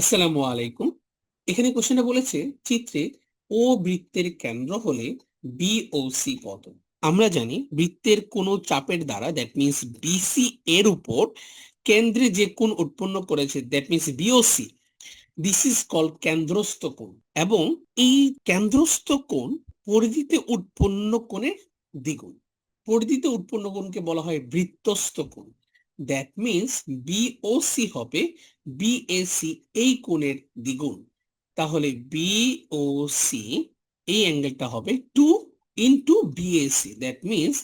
আসসালামু আলাইকুম। এখানে কোশ্চেনটা বলেছে, চিত্রে ও বৃত্তের কেন্দ্র হলে বি ও সি কত? আমরা জানি বৃত্তের কোনো চাপের দ্বারা দ্যাট মিন্স বিসি এর উপর কেন্দ্রে যে কোণ উৎপন্ন করেছে that means BOC this is called কেন্দ্রস্থ কোণ। এবং এই কেন্দ্রস্থ কোণ পরিধিতে উৎপন্ন কোণের দ্বিগুণ। পরিধিতে উৎপন্ন কোণকে বলা হয় বৃত্তস্থ কোণ। দ্যাট মিন্স বিওসি হবে বিএসি এই কোণের দ্বিগুণ। তাহলে বিওসি এই অ্যাঙ্গেলটা হবে two into BAC that means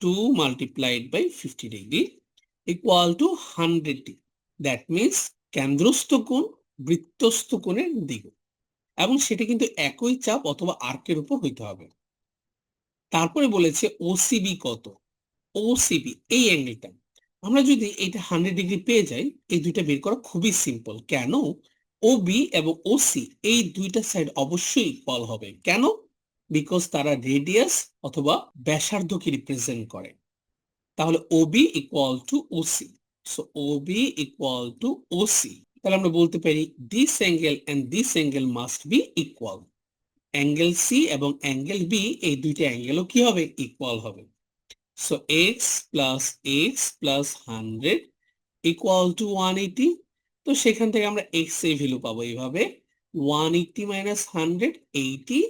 two multiplied by fifty degree equal to hundred degree that means কেন্দ্রস্থ কোণ, বৃত্তস্থ কোণের দ্বিগুণ। এবং সেটা কিন্তু একই চাপ অথবা আর্কের উপর হইতে হবে। তারপরে বলেছে ওসিবি কত? ওসিবি এই অ্যাঙ্গেলটা। আমরা যদি এটা হান্ড্রেড ডিগ্রি পেয়ে যাই, এই দুইটা বের করা খুবই সিম্পল কেন? ও বি এবং ও সি এই দুইটা সাইড অবশ্যই ইকুয়াল হবে। কেন? বিকজ তারা রেডিয়াস অথবা ব্যাসার্ধকে রিপ্রেজেন্ট করে। তাহলে O B equal to O C so O B equal to O C তাহলে আমরা বলতে পারি this angle and this angle must be equal angle C এবং অ্যাঙ্গেল বি এই দুইটা অ্যাঙ্গেলও কি হবে? ইকুয়াল হবে। So, x plus x plus 100 equal to 180 তো সেখান থেকে আমরা x এর ভ্যালু পাবো এইভাবে। 180 minus 100 80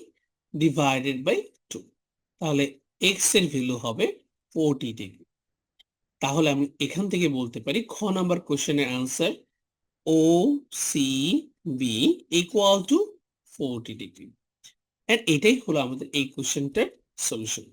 divided by 2 তাহলে x এর ভ্যালু হবে 40 ডিগ্রি তাহলে আমি এখান থেকে বলতে পারি, খ নাম্বার কোশ্চেনের answer O C B equal to 40 degree and এটাই হলো আমাদের এই কোশ্চেনটার সলিউশন